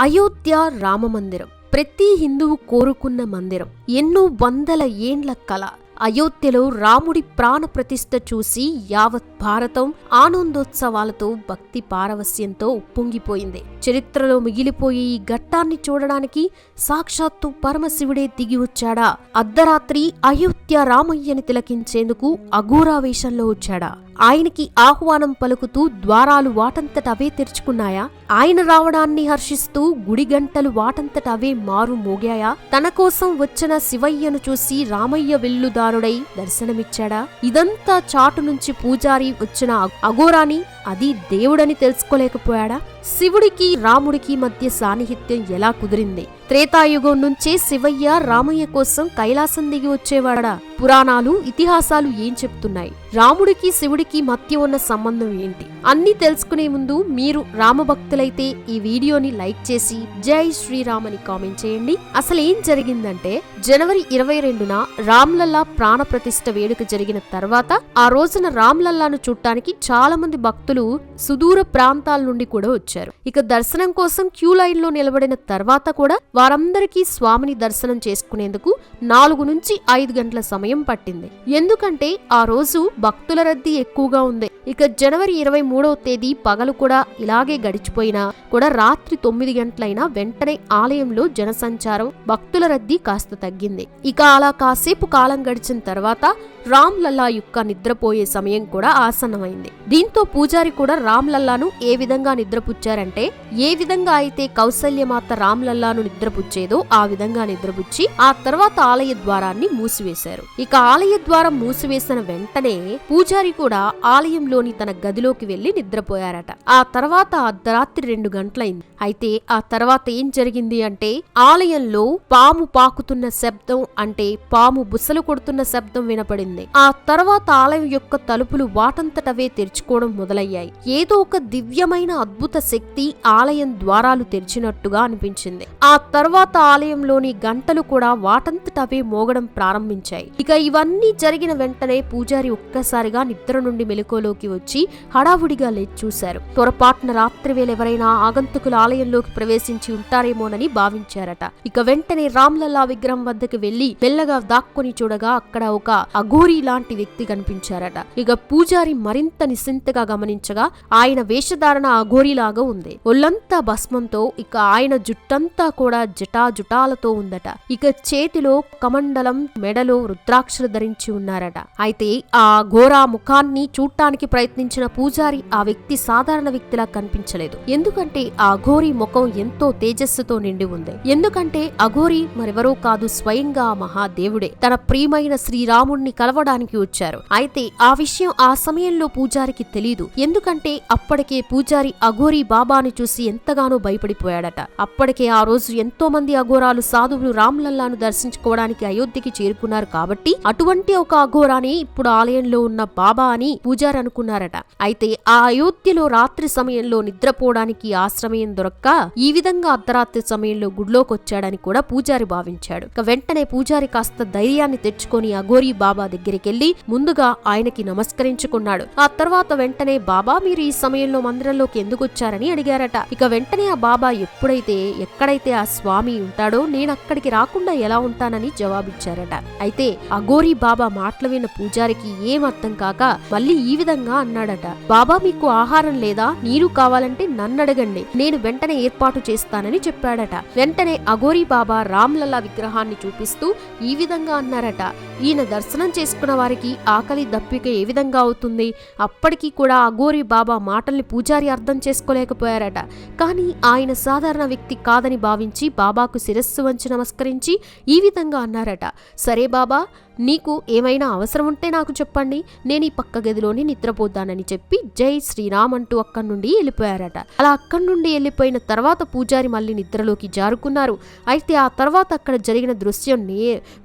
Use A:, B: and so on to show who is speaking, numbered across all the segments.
A: అయోధ్య రామ మందిరం. ప్రతి హిందువు కోరుకున్న మందిరం. ఎన్నో వందల ఏండ్ల కళ. అయోధ్యలో రాముడి ప్రాణ ప్రతిష్ఠ చూసి యావత్ భారతం ఆనందోత్సవాలతో భక్తి పారవస్యంతో ఉప్పొంగిపోయింది చరిత్రలో మిగిలిపోయే ఈ ఘట్టాన్ని చూడడానికి సాక్షాత్తు పరమశివుడే దిగి వచ్చాడా? అర్ధరాత్రి అయోధ్య రామయ్యని తిలకించేందుకు అఘోరావేశంలో వచ్చాడా? ఆయనకి ఆహ్వానం పలుకుతూ ద్వారాలు వాటంతట అవే తెరుచుకున్నాయా? ఆయన రావడాన్ని హర్షిస్తూ గుడి గంటలు వాటంతట అవే మారు మోగాయా? తన కోసం వచ్చిన శివయ్యను చూసి రామయ్య వెల్లుదారుడై దర్శనమిచ్చాడా? ఇదంతా చాటు నుంచి పూజారి వచ్చిన అఘోరాని అది దేవుడని తెలుసుకోలేకపోయాడా? శివుడికి రాముడికి మధ్య సాన్నిహిత్యం ఎలా కుదిరింది? త్రేతాయుగం నుంచే శివయ్య రామయ్య కోసం కైలాసం దిగి వచ్చేవాడా పురాణాలు ఇతిహాసాలు ఏం చెప్తున్నాయి? రాముడికి శివుడికి మధ్య ఉన్న సంబంధం ఏంటి? అన్ని తెలుసుకునే ముందు మీరు రామభక్తులైతే ఈ వీడియోని లైక్ చేసి జై శ్రీరామ్ అని కామెంట్ చేయండి. అసలు ఏం జరిగిందంటే జనవరి ఇరవై రెండున రామ్లల్లా ప్రాణ ప్రతిష్ఠ వేడుక జరిగిన తర్వాత ఆ రోజున రామ్లల్లాను చూడటానికి చాలా మంది భక్తులు సుదూర ప్రాంతాల నుండి కూడా వచ్చారు. ఇక దర్శనం కోసం క్యూ లైన్లో నిలబడిన తర్వాత కూడా వారందరికీ స్వామిని దర్శనం చేసుకునేందుకు నాలుగు నుంచి ఐదు గంటల సమయం పట్టింది. ఎందుకంటే ఆ రోజు భక్తుల రద్దీ ఎక్కువగా ఉంది. ఇక జనవరి ఇరవై మూడవ తేదీ పగలు కూడా ఇలాగే గడిచిపోయినా కూడా రాత్రి తొమ్మిది గంటలైనా వెంటనే ఆలయంలో జనసంచారం భక్తుల రద్దీ కాస్త తగ్గింది. ఇక అలా కాసేపు కాలం గడిచిన తర్వాత రామ్ లల్లా యొక్క నిద్రపోయే సమయం కూడా ఆసన్నమైంది. దీంతో పూజారి కూడా రామ్ లల్లాను ఏ విధంగా నిద్రపుచ్చారంటే ఏ విధంగా అయితే కౌసల్యమాత రామ్ లల్లాను నిద్రపుచ్చేదో ఆ విధంగా నిద్రపుచ్చి ఆ తర్వాత ఆలయ ద్వారాన్ని మూసివేశారు. ఇక ఆలయ ద్వారం మూసివేసిన వెంటనే పూజారి కూడా ఆలయంలోని తన గదిలోకి వెళ్ళి నిద్రపోయారట. ఆ తర్వాత అర్ధరాత్రి రెండు గంటలైంది. అయితే ఆ తర్వాత ఏం జరిగింది అంటే ఆలయంలో పాము పాకుతున్న శబ్దం అంటే పాము బుసలు కొడుతున్న శబ్దం వినపడింది. ఆ తర్వాత ఆలయం యొక్క తలుపులు వాటంతటవే తెరుచుకోవడం మొదలయ్యాయి. ఏదో ఒక దివ్యమైన అద్భుత శక్తి ఆలయం ద్వారాలు తెరిచినట్టుగా అనిపించింది. ఆ తర్వాత ఆలయంలోని గంటలు కూడా వాటంతటవే మోగడం ప్రారంభించాయి. ఇక ఇవన్నీ జరిగిన వెంటనే పూజారి ఒక్కసారిగా నిద్ర నుండి మెలకువలోకి వచ్చి హడావుడిగా లేచి చూశారు. పొరపాటున రాత్రి వేళ ఎవరైనా ఆగంతుకుల ఆలయంలోకి ప్రవేశించి ఉంటారేమోనని భావించారట. ఇక వెంటనే రామ్లల్లా విగ్రహం వద్దకు వెళ్ళి మెల్లగా దాక్కుని చూడగా అక్కడ ఒక అఘోరి లాంటి వ్యక్తి కనిపించారట. ఇక పూజారి మరింత నిశ్చింతగా గమనించగా ఆయన వేషధారణ అఘోరిలాగా ఉంది. ఒళ్ళంతా భస్మంతో ఇక ఆయన జుట్టంతా కూడా జటాజుటాలతో ఉందట. ఇక చేతిలో కమండలం మెడలో రుద్రాక్షలు ధరించి ఉన్నారట. అయితే ఆ ఘోరా ముఖాన్ని చూడటానికి ప్రయత్నించిన పూజారి ఆ వ్యక్తి సాధారణ వ్యక్తిలా కనిపించలేదు. ఎందుకంటే ఆ అఘోరి ముఖం ఎంతో తేజస్సుతో నిండి ఉంది. ఎందుకంటే అఘోరి మరెవరో కాదు స్వయంగా మహాదేవుడే. తన ప్రియమైన శ్రీరాముణ్ణి కలవడానికి వచ్చారు. అయితే ఆ విషయం ఆ సమయంలో పూజారికి తెలియదు ఎందుకంటే అప్పటికే పూజారి అఘోరి బాబాను చూసి ఎంతగానో భయపడిపోయాడట. అప్పటికే ఆ రోజు ఎంతో మంది అఘోరాలు సాధువులు రామ్లల్లాను దర్శించుకోవడానికి అయోధ్యకి చేరుకున్నారు కాబట్టి అటువంటి ఒక అఘోరాని ఇప్పుడు ఆలయంలో ఉన్న బాబా అని పూజారి అనుకున్నారట అయితే ఆ అయోధ్యలో రాత్రి సమయంలో నిద్రపోవడానికి ఆశ్రమయం దొరక్క ఈ విధంగా అర్ధరాత్రి సమయంలో గుడిలోకి వచ్చాడని కూడా పూజారి భావించాడు. ఇక వెంటనే పూజారి కాస్త ధైర్యాన్ని తెచ్చుకొని అఘోరి బాబా దగ్గరికెళ్ళి ముందుగా ఆయనకి నమస్కరించుకున్నాడు. ఆ తర్వాత వెంటనే బాబా మీరు ఈ సమయంలో మందిరంలోకి ఎందుకు వచ్చారని అడిగారట. ఇక వెంటనే ఆ బాబా ఎప్పుడైతే ఎక్కడైతే ఆ స్వామి ఉంటాడో నేను అక్కడికి రాకుండా ఎలా ఉంటానని జవాబిచ్చారట. అయితే అఘోరీ బాబా మాటలు విన్న పూజారికి ఏం అర్థం కాక మళ్ళీ ఈ విధంగా అన్నాడట. బాబా మీకు ఆహారం లేదా? నీరు కావాలంటే నన్నడగండి నేను వెంటనే ఏర్పాటు చేస్తానని చెప్పాడట. వెంటనే అఘోరీ బాబా రామ్లల్లా విగ్రహాన్ని చూపిస్తూ ఈ విధంగా అన్నారట. ఈయన దర్శనం చేసుకున్న వారికి ఆకలి దప్పిక ఏ విధంగా అవుతుంది? అప్పటికీ కూడా అఘోరి బాబా మాటల్ని పూజారి అర్థం చేసుకోలేకపోయారట. కానీ ఆయన సాధారణ వ్యక్తి కాదని భావించి బాబాకు శిరస్సు వంచి నమస్కరించి ఈ విధంగా అన్నారట. సరే బాబా నీకు ఏమైనా అవసరం ఉంటే నాకు చెప్పండి. నేను ఈ పక్క గదిలోనే నిద్రపోతానని చెప్పి జై శ్రీరామ్ అంటూ అక్కడి నుండి వెళ్ళిపోయారట. అలా అక్కడి నుండి వెళ్ళిపోయిన తర్వాత పూజారి మళ్ళీ నిద్రలోకి జారుకున్నారు. అయితే ఆ తర్వాత అక్కడ జరిగిన దృశ్యం నే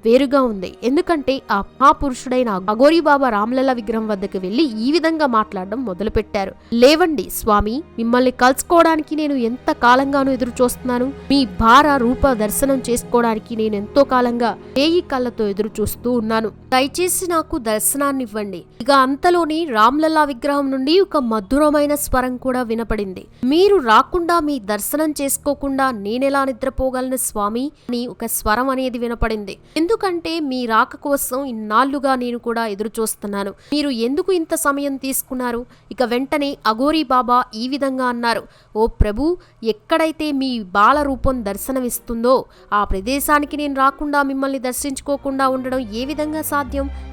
A: వేరుగా ఉంది. ఎందుకంటే ఆ మహాపురుషుడైన అగోరి బాబా రామ్లల విగ్రహం వద్దకు వెళ్ళి ఈ విధంగా మాట్లాడడం మొదలుపెట్టారు. లేవండి స్వామి మిమ్మల్ని కలుసుకోవడానికి నేను ఎంత కాలంగానూ ఎదురు చూస్తున్నాను. మీ భార రూప దర్శనం చేసుకోవడానికి నేను ఎంతో కాలంగా వేయి కళ్ళతో ఎదురు చూస్తూ ఉన్నాను దయచేసి నాకు దర్శనాన్నివ్వండి. ఇక అంతలోని రామ్లల్లా విగ్రహం నుండి ఒక మధురమైన స్వరం కూడా వినపడింది. మీరు రాకుండా మీ దర్శనం చేసుకోకుండా నేనెలా నిద్రపోగలను స్వామి? అని ఒక స్వరం అనేది వినపడింది. ఎందుకంటే మీ రాక కోసం ఇన్నాళ్ళుగా నేను కూడా ఎదురు చూస్తున్నాను మీరు ఎందుకు ఇంత సమయం తీసుకున్నారు? ఇక వెంటనే అఘోరీ బాబా ఈ విధంగా అన్నారు. ఓ ప్రభు ఎక్కడైతే మీ బాల రూపం దర్శనమిస్తుందో ఆ ప్రదేశానికి నేను రాకుండా మిమ్మల్ని దర్శించుకోకుండా ఉండడం ఏ విధంగా సాధ్యం?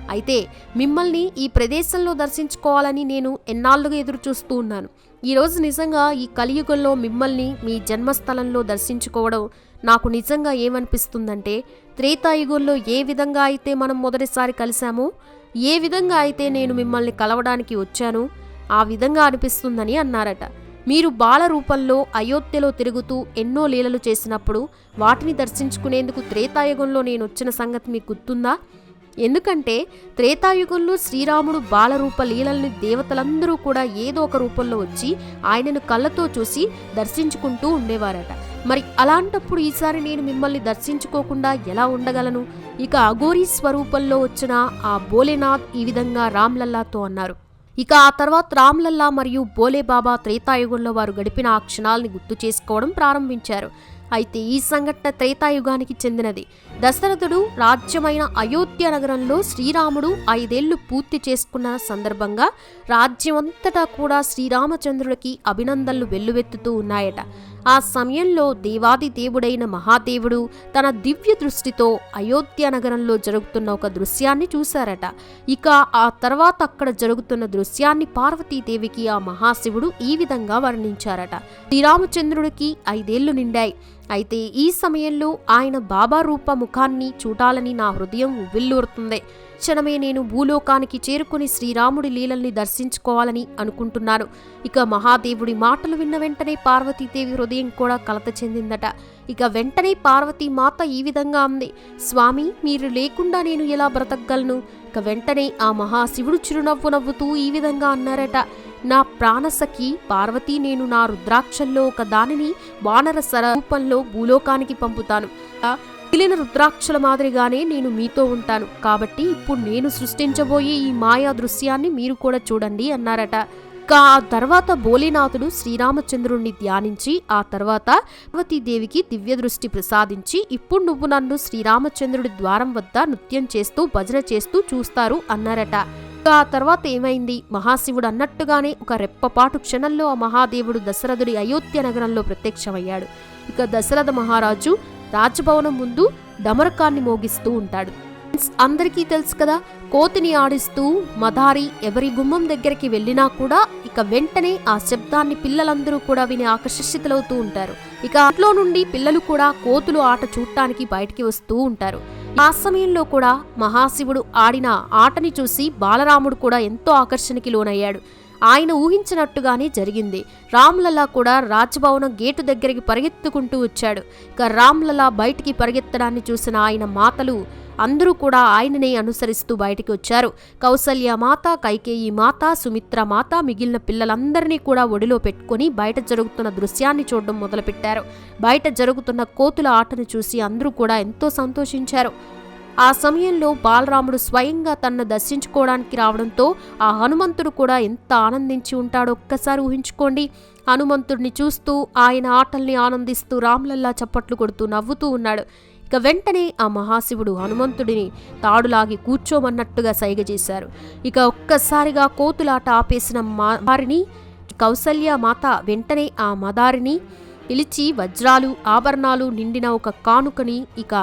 A: అయితే మిమ్మల్ని ఈ ప్రదేశంలో దర్శించుకోవాలని నేను ఎన్నాళ్ళుగా ఎదురు చూస్తూ ఉన్నాను ఈరోజు నిజంగా ఈ కలియుగంలో మిమ్మల్ని మీ జన్మస్థలంలో దర్శించుకోవడం నాకు నిజంగా ఏమనిపిస్తుందంటే త్రేతాయుగంలో ఏ విధంగా అయితే మనం మొదటిసారి కలిశామో ఏ విధంగా అయితే నేను మిమ్మల్ని కలవడానికి వచ్చానో ఆ విధంగా అనిపిస్తుందని అన్నారట. మీరు బాల రూపంలో అయోధ్యలో తిరుగుతూ ఎన్నో లీలలు చేసినప్పుడు వాటిని దర్శించుకునేందుకు త్రేతాయుగంలో నేను వచ్చిన సంగతి మీకు గుర్తుందా? ఎందుకంటే త్రేతాయుగంలో శ్రీరాముడు బాలరూప లీలల్ని దేవతలందరూ కూడా ఏదో ఒక రూపంలో వచ్చి ఆయనను కళ్ళతో చూసి దర్శించుకుంటూ ఉండేవారట. మరి అలాంటప్పుడు ఈసారి నేను మిమ్మల్ని దర్శించుకోకుండా ఎలా ఉండగలను? ఇక అఘోరీ స్వరూపంలో వచ్చిన ఆ భోలేనాథ్ ఈ విధంగా రామ్లల్లాతో అన్నారు. ఇక ఆ తర్వాత రామ్లల్లా మరియు బోలేబాబా త్రేతాయుగంలో వారు గడిపిన ఆ క్షణాల్ని గుర్తు చేసుకోవడం ప్రారంభించారు. అయితే ఈ సంఘటన త్రేతాయుగానికి చెందినది. దశరథుడు రాజ్యమైన అయోధ్య నగరంలో శ్రీరాముడు ఐదేళ్ళు పూర్తి చేసుకున్న సందర్భంగా రాజ్యమంతటా కూడా శ్రీరామచంద్రుడికి అభినందనలు వెల్లువెత్తుతూ ఉన్నాయట. ఆ సమయంలో దేవాది దేవుడైన మహాదేవుడు తన దివ్య దృష్టితో అయోధ్య నగరంలో జరుగుతున్న ఒక దృశ్యాన్ని చూశారట. ఇక ఆ తర్వాత అక్కడ జరుగుతున్న దృశ్యాన్ని పార్వతీదేవికి ఆ మహాశివుడు ఈ విధంగా వర్ణించారట. శ్రీరామచంద్రుడికి ఐదేళ్ళు నిండాయి. అయితే ఈ సమయంలో ఆయన బాబా రూప ముఖాన్ని చూడాలని నా హృదయం ఉవ్విల్లూరుతుంది తక్షణమే నేను భూలోకానికి చేరుకుని శ్రీరాముడి లీలల్ని దర్శించుకోవాలని అనుకుంటున్నాను. ఇక మహాదేవుడి మాటలు విన్న వెంటనే పార్వతీదేవి హృదయం కూడా కలత చెందిందట. ఇక వెంటనే పార్వతీ మాత ఈ విధంగా అంది. స్వామి మీరు లేకుండా నేను ఎలా బ్రతకగలను? ఇక వెంటనే ఆ మహాశివుడు చిరునవ్వు నవ్వుతూ ఈ విధంగా అన్నారట. నా ప్రాణసఖి పార్వతీ నేను నా రుద్రాక్షల్లో ఒక దానిని వానర సర రూపంలో భూలోకానికి పంపుతాను. మిగిలిన రుద్రాక్షల మాదిరిగానే నేను మీతో ఉంటాను. కాబట్టి ఇప్పుడు నేను సృష్టించబోయే ఈ మాయా దృశ్యాన్ని మీరు కూడా చూడండి అన్నారట. ఇక ఆ తర్వాత భోలేనాథుడు శ్రీరామచంద్రుణ్ణి ధ్యానించి ఆ తర్వాత పార్వతీదేవికి దివ్య దృష్టి ప్రసాదించి ఇప్పుడు నువ్వు నన్ను శ్రీరామచంద్రుడి ద్వారం వద్ద నృత్యం చేస్తూ భజన చేస్తూ చూస్తారు అన్నారట. ఆ తర్వాత ఏమైంది? మహాశివుడు అన్నట్టుగానే ఒక రెప్పపాటు క్షణంలో ఆ మహాదేవుడు దశరథుడి అయోధ్య నగరంలో ప్రత్యక్షమయ్యాడు. ఇక దశరథ మహారాజు రాజభవనం ముందు డమరకాన్ని మోగిస్తూ ఉంటాడు. అందరికీ తెలుసు కదా కోతిని ఆడిస్తూ మదారి ఎవరి గుమ్మం దగ్గరికి వెళ్ళినా కూడా ఇక వెంటనే ఆ శబ్దాన్ని పిల్లలందరూ కూడా విని ఆకర్షితులవుతూ ఉంటారు. ఇక అట్లో నుండి పిల్లలు కూడా కోతులు ఆట చూడటానికి బయటికి వస్తూ ఉంటారు. ఆ సమయంలో కూడా మహాశివుడు ఆడిన ఆటని చూసి బాలరాముడు కూడా ఎంతో ఆకర్షణకి లోనయ్యాడు. ఆయన ఊహించినట్టుగానే జరిగింది. రామ్లలా కూడా రాజభవనం గేటు దగ్గరికి పరిగెత్తుకుంటూ వచ్చాడు. ఇక రామ్లలా బయటికి పరిగెత్తడాన్ని చూసిన ఆయన మాతలు అందరూ కూడా ఆయననే అనుసరిస్తూ బయటికి వచ్చారు. కౌసల్య మాత కైకేయి మాత సుమిత్ర మాత మిగిలిన పిల్లలందరినీ కూడా ఒడిలో పెట్టుకొని బయట జరుగుతున్న దృశ్యాన్ని చూడడం మొదలుపెట్టారు. బయట జరుగుతున్న కోతుల ఆటను చూసి అందరూ కూడా ఎంతో సంతోషించారు. ఆ సమయంలో బాలరాముడు స్వయంగా తనను దర్శించుకోవడానికి రావడంతో ఆ హనుమంతుడు కూడా ఎంత ఆనందించి ఉంటాడో ఒక్కసారి ఊహించుకోండి. హనుమంతుడిని చూస్తూ ఆయన ఆటల్ని ఆనందిస్తూ రామ్లల్లా చప్పట్లు కొడుతూ నవ్వుతూ ఉన్నాడు. ఇక వెంటనే ఆ మహాశివుడు హనుమంతుడిని తాడులాగి కూర్చోమన్నట్టుగా సైగ చేశారు. ఇక ఒక్కసారిగా కోతులాట ఆపేసిన మారిని కౌసల్య మాత వెంటనే ఆ మదారిని పిలిచి వజ్రాలు ఆభరణాలు నిండిన ఒక కానుకని ఇక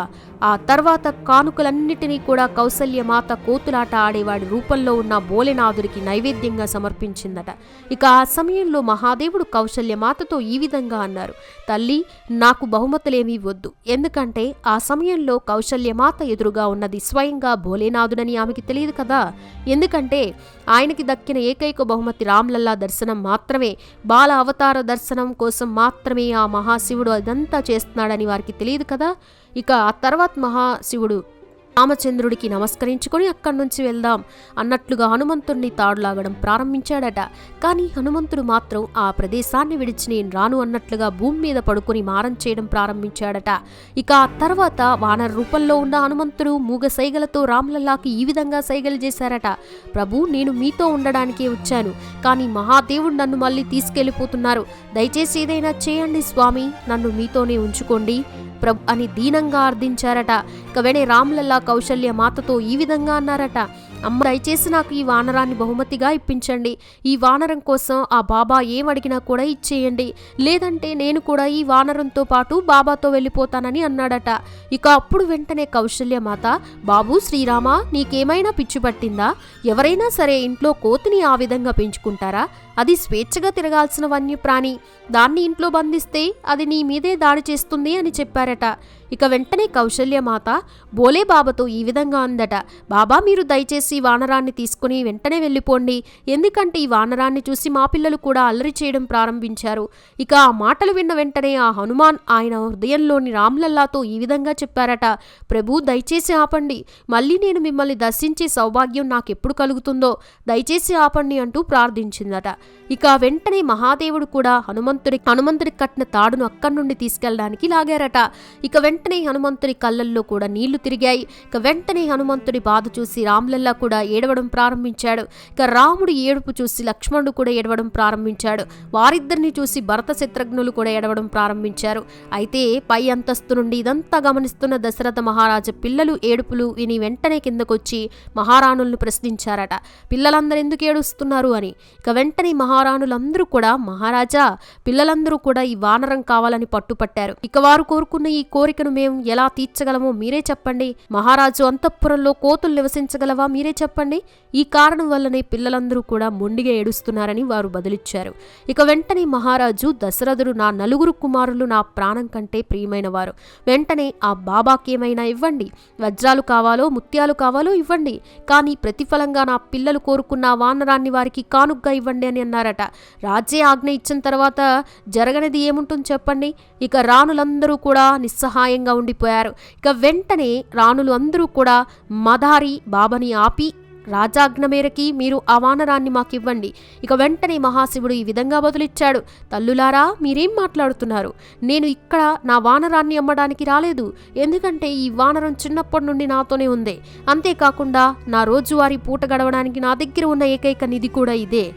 A: ఆ తర్వాత కానుకలన్నిటినీ కూడా కౌసల్య మాత కోతులాట ఆడేవాడి రూపంలో ఉన్న భోలేనాథుడికి నైవేద్యంగా సమర్పించిందట. ఇక ఆ సమయంలో మహాదేవుడు కౌశల్య మాతతో ఈ విధంగా అన్నారు తల్లి నాకు బహుమతులేమీ వద్దు. ఎందుకంటే ఆ సమయంలో కౌశల్య మాత ఎదురుగా ఉన్నది స్వయంగా భోలేనాథుడని ఆమెకి తెలియదు కదా. ఎందుకంటే ఆయనకి దక్కిన ఏకైక బహుమతి రామ్లల్లా దర్శనం మాత్రమే. బాల అవతార దర్శనం కోసం మాత్రమే ఆ మహాశివుడు అదంతా చేస్తున్నాడని వారికి తెలియదు కదా. ఇక ఆ తర్వాత మహాశివుడు రామచంద్రుడికి నమస్కరించుకొని అక్కడి నుంచి వెళ్దాం అన్నట్లుగా హనుమంతుడిని తాడులాగడం ప్రారంభించాడట. కానీ హనుమంతుడు మాత్రం ఆ ప్రదేశాన్ని విడిచి నేను రాను అన్నట్లుగా భూమి మీద పడుకొని మారం చేయడం ప్రారంభించాడట. ఇక ఆ తర్వాత వానర రూపంలో ఉన్న హనుమంతుడు మూగ సైగలతో రాములల్లాకి ఈ విధంగా సైగలు చేశారట. ప్రభు నేను మీతో ఉండడానికే వచ్చాను. కానీ మహాదేవుడు నన్ను మళ్ళీ తీసుకెళ్ళిపోతున్నారు దయచేసి ఏదైనా చేయండి స్వామి. నన్ను మీతోనే ఉంచుకోండి. ప్రభు అని దీనంగా అర్థించారట. ఇక వెనే రాములల్లా కౌశల్య మాతతో ఈ విధంగా అన్నారట అమ్మ దయచేసి నాకు ఈ వానరాన్ని బహుమతిగా ఇప్పించండి. ఈ వానరం కోసం ఆ బాబా ఏమడిగినా కూడా ఇచ్చేయండి. లేదంటే నేను కూడా ఈ వానరంతో పాటు బాబాతో వెళ్ళిపోతానని అన్నాడట. ఇక అప్పుడు వెంటనే కౌశల్య మాత బాబు శ్రీరామ నీకేమైనా పిచ్చి పట్టిందా ఎవరైనా సరే ఇంట్లో కోతిని ఆ విధంగా పెంచుకుంటారా? అది స్వేచ్ఛగా తిరగాల్సిన వన్యప్రాణి. దాన్ని ఇంట్లో బంధిస్తే అది నీ మీదే దాడి చేస్తుంది అని చెప్పారట. ఇక వెంటనే కౌశల్యమాత బోలే బాబాతో ఈ విధంగా అందట. బాబా మీరు దయచేసి వానరాన్ని తీసుకుని వెంటనే వెళ్ళిపోండి. ఎందుకంటే ఈ వానరాన్ని చూసి మా పిల్లలు కూడా అల్లరి చేయడం ప్రారంభించారు. ఇక ఆ మాటలు విన్న వెంటనే ఆ హనుమాన్ ఆయన హృదయంలోని రామ్లల్లాతో ఈ విధంగా చెప్పారట. ప్రభు దయచేసి ఆపండి. మళ్ళీ నేను మిమ్మల్ని దర్శించే సౌభాగ్యం నాకెప్పుడు కలుగుతుందో దయచేసి ఆపండి అంటూ ప్రార్థించిందట. ఇక వెంటనే మహాదేవుడు కూడా హనుమంతుడి హనుమంతుడి కట్టిన తాడును అక్కడి నుండి తీసుకెళ్ళడానికి లాగారట. ఇక వెంటనే హనుమంతుడి కళ్ళల్లో కూడా నీళ్ళు తిరిగాయి. ఇక వెంటనే హనుమంతుడి బాధ చూసి రాములల్లా కూడా ఏడవడం ప్రారంభించాడు. ఇక రాముడు ఏడుపు చూసి లక్ష్మణుడు కూడా ఏడవడం ప్రారంభించాడు. వారిద్దరిని చూసి భరత శత్రుఘ్నులు కూడా ఏడవడం ప్రారంభించారు. అయితే పై అంతస్తు నుండి ఇదంతా గమనిస్తున్న దశరథ మహారాజు పిల్లలు ఏడుపులు విని వెంటనే కిందకొచ్చి మహారాణులను ప్రశ్నించారట. పిల్లలందరూ ఎందుకు ఏడుస్తున్నారు అని. ఇక వెంటనే మహారాణులందరూ కూడా మహారాజా పిల్లలందరూ కూడా ఈ వానరం కావాలని పట్టుపట్టారు. ఇక వారు కోరుకున్న ఈ కోరికను మేము ఎలా తీర్చగలమో మీరే చెప్పండి. మహారాజు అంతఃపురంలో కోతులు నివసించగలవా మీరే చెప్పండి. ఈ కారణం వల్లనే పిల్లలందరూ కూడా మొండిగా ఏడుస్తున్నారని వారు బదులిచ్చారు. ఇక వెంటనే మహారాజు దశరథుడు నా నలుగురు కుమారులు నా ప్రాణం కంటే ప్రియమైన వారు. వెంటనే ఆ బాబాకేమైనా ఇవ్వండి. వజ్రాలు కావాలో ముత్యాలు కావాలో ఇవ్వండి. కానీ ప్రతిఫలంగా నా పిల్లలు కోరుకున్న వానరాన్ని వారికి కానుగ్గా ఇవ్వండి అని అన్నారట. రాజ్య ఆజ్ఞ ఇచ్చిన తర్వాత జరగనిది ఏముంటుంది చెప్పండి? ఇక రాణులందరూ కూడా నిస్సహాయంగా ఉండిపోయారు. ఇక వెంటనే రాణులు అందరూ కూడా మదారి బాబాని ఆపి రాజాజ్ఞ మేరకి మీరు ఆ వానరాన్ని మాకివ్వండి. ఇక వెంటనే మహాశివుడు ఈ విధంగా బదులిచ్చాడు. తల్లులారా మీరేం మాట్లాడుతున్నారు? నేను ఇక్కడ నా వానరాన్ని అమ్మడానికి రాలేదు. ఎందుకంటే ఈ వానరం చిన్నప్పటి నుండి నాతోనే ఉంది. అంతేకాకుండా నా రోజువారీ పూట గడవడానికి నా దగ్గర ఉన్న ఏకైక నిధి కూడా ఇదే.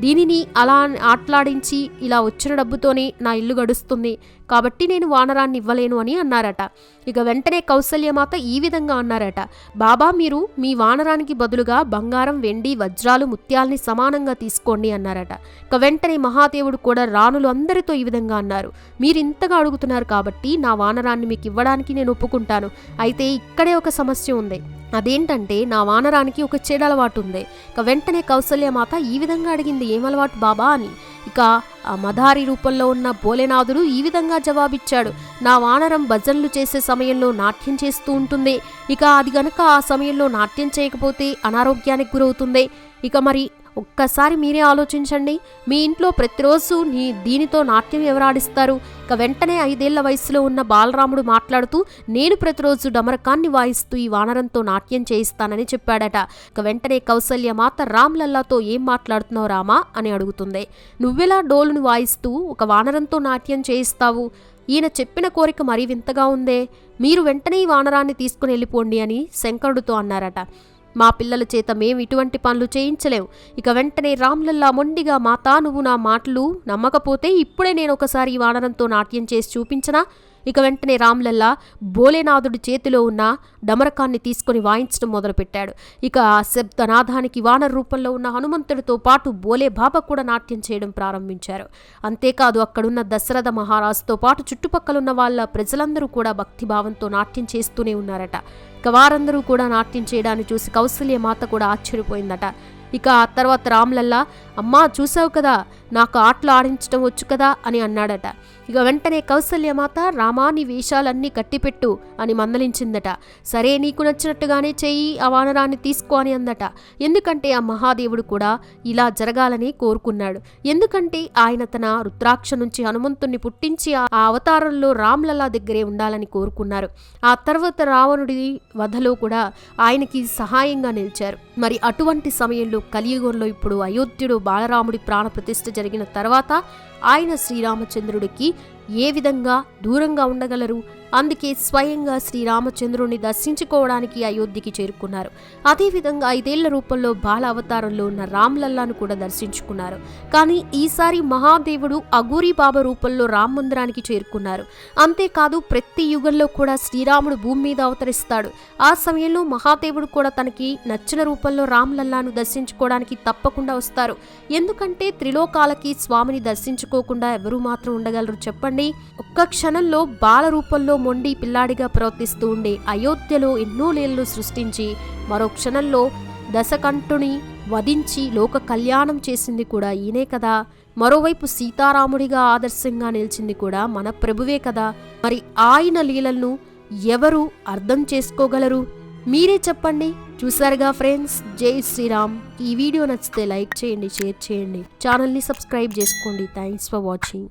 A: దీనిని అలా ఆట్లాడించి ఇలా వచ్చిన డబ్బుతోనే నా ఇల్లు గడుస్తుంది. కాబట్టి నేను వానరాన్ని ఇవ్వలేను అని అన్నారట. ఇక వెంటనే కౌసల్యమాత ఈ విధంగా అన్నారట. బాబా మీరు మీ వానరానికి బదులుగా బంగారం వెండి వజ్రాలు ముత్యాల్ని సమానంగా తీసుకోండి అన్నారట. ఇక వెంటనే మహాదేవుడు కూడా రాణులు అందరితో ఈ విధంగా అన్నారు. మీరు ఇంతగా అడుగుతున్నారు కాబట్టి నా వానరాన్ని మీకు ఇవ్వడానికి నేను ఒప్పుకుంటాను. అయితే ఇక్కడే ఒక సమస్య ఉంది. అదేంటంటే నా వానరానికి ఒక చెడు అలవాటు ఉంది ఇక వెంటనే కౌసల్యమాత ఈ విధంగా అడిగింది ఏమలవాటు బాబా? అని. ఇక ఆ మదారి రూపంలో ఉన్న భోలేనాథుడు ఈ విధంగా జవాబిచ్చాడు నా వానరం భజనలు చేసే సమయంలో నాట్యం చేస్తూ ఉంటుంది. ఇక అది గనక ఆ సమయంలో నాట్యం చేయకపోతే అనారోగ్యానికి గురవుతుంది. ఇక మరి ఒక్కసారి మీరే ఆలోచించండి. మీ ఇంట్లో ప్రతిరోజు నీ దీనితో నాట్యం ఎవరాడిస్తారు? ఇక వెంటనే ఐదేళ్ళ వయసులో ఉన్న బాలరాముడు మాట్లాడుతూ నేను ప్రతిరోజు డమరకాన్ని వాయిస్తూ ఈ వానరంతో నాట్యం చేయిస్తానని చెప్పాడట. ఇక వెంటనే కౌసల్య మాత రామ్లల్లాతో ఏం మాట్లాడుతున్నావు రామా? అని అడుగుతుంది. నువ్వెలా డోలును వాయిస్తూ ఒక వానరంతో నాట్యం చేయిస్తావు? ఈయన చెప్పిన కోరిక మరీ వింతగా ఉందే. మీరు వెంటనే ఈ వానరాన్ని తీసుకుని వెళ్ళిపోండి అని శంకరుడితో అన్నారట. మా పిల్లల చేత మేము ఇటువంటి పనులు చేయించలేము ఇక వెంటనే రామ్లల్లా మొండిగా మాతా నువ్వు నా మాటలు నమ్మకపోతే ఇప్పుడే నేను ఒకసారి ఈ వానరంతో నాట్యం చేసి చూపించనా? ఇక వెంటనే రామ్లల్లా భోలేనాథుడి చేతిలో ఉన్న డమరకాన్ని తీసుకొని వాయించడం మొదలుపెట్టాడు. ఇక ఆ శబ్దనాథానికి వానర్ రూపంలో ఉన్న హనుమంతుడితో పాటు బోలే బాబా కూడా నాట్యం చేయడం ప్రారంభించారు. అంతేకాదు అక్కడున్న దశరథ మహారాజుతో పాటు చుట్టుపక్కలున్న వాళ్ళ ప్రజలందరూ కూడా భక్తిభావంతో నాట్యం చేస్తూనే ఉన్నారట. ఇక వారందరూ కూడా నాట్యం చేయడాన్ని చూసి కౌసల్య మాత కూడా ఆశ్చర్యపోయిందట. ఇక ఆ తర్వాత రామ్లల్లా అమ్మా చూసావు కదా నాకు ఆటలు ఆడించడం వచ్చు కదా అని అన్నాడట. ఇక వెంటనే కౌసల్యమాత రామాని వేషాలన్నీ కట్టిపెట్టు అని మందలించిందట. సరే నీకు నచ్చినట్టుగానే చెయ్యి ఆ వానరాన్ని తీసుకో అని అందట. ఎందుకంటే ఆ మహాదేవుడు కూడా ఇలా జరగాలని కోరుకున్నాడు. ఎందుకంటే ఆయన తన రుద్రాక్ష నుంచి హనుమంతుణ్ణి పుట్టించి ఆ ఆ అవతారంలో రామ్లలా దగ్గరే ఉండాలని కోరుకున్నారు. ఆ తర్వాత రావణుడి వధలో కూడా ఆయనకి సహాయంగా నిలిచారు. మరి అటువంటి సమయంలో కలియుగంలో ఇప్పుడు అయోధ్యుడు బాలరాముడి ప్రాణ ప్రతిష్ఠ జరిగిన తర్వాత ఆయన శ్రీరామచంద్రుడికి ఏ విధంగా దూరంగా ఉండగలరు? అందుకే స్వయంగా శ్రీరామచంద్రుని దర్శించుకోవడానికి అయోధ్యకి చేరుకున్నారు. అదేవిధంగా ఐదేళ్ళ రూపంలో బాల అవతారంలో ఉన్న రామ్లల్లాను కూడా దర్శించుకున్నారు. కానీ ఈసారి మహాదేవుడు అగూరి బాబా రూపంలో రామ మందిరానికి చేరుకున్నారు. అంతేకాదు ప్రతి యుగంలో కూడా శ్రీరాముడు భూమి మీద అవతరిస్తాడు. ఆ సమయంలో మహాదేవుడు కూడా తనకి నచ్చిన రూపంలో రామ్లల్లాను దర్శించుకోవడానికి తప్పకుండా వస్తారు. ఎందుకంటే త్రిలోకాలకి స్వామిని దర్శించుకోకుండా ఎవరు మాత్రం ఉండగలరు చెప్పండి? ఒక్క క్షణంలో బాల రూపంలో మొండి పిల్లాడిగా ప్రవర్తిస్తూ ఉండే అయోధ్యలో ఎన్నో లీలలు సృష్టించి మరో క్షణంలో దశకంఠుని వధించి లోక కళ్యాణం చేసింది కూడా ఈయనే కదా. మరోవైపు సీతారాముడిగా ఆదర్శంగా నిలిచింది కూడా మన ప్రభువే కదా. మరి ఆయన లీలలను ఎవరు అర్థం చేసుకోగలరు? మీరే చెప్పండి. చూసారుగా ఫ్రెండ్స్? జై శ్రీరామ్. ఈ వీడియో నచ్చితే లైక్ చేయండి షేర్ చేయండి. ఛానల్ని సబ్స్క్రైబ్ చేసుకోండి. Thanks for watching.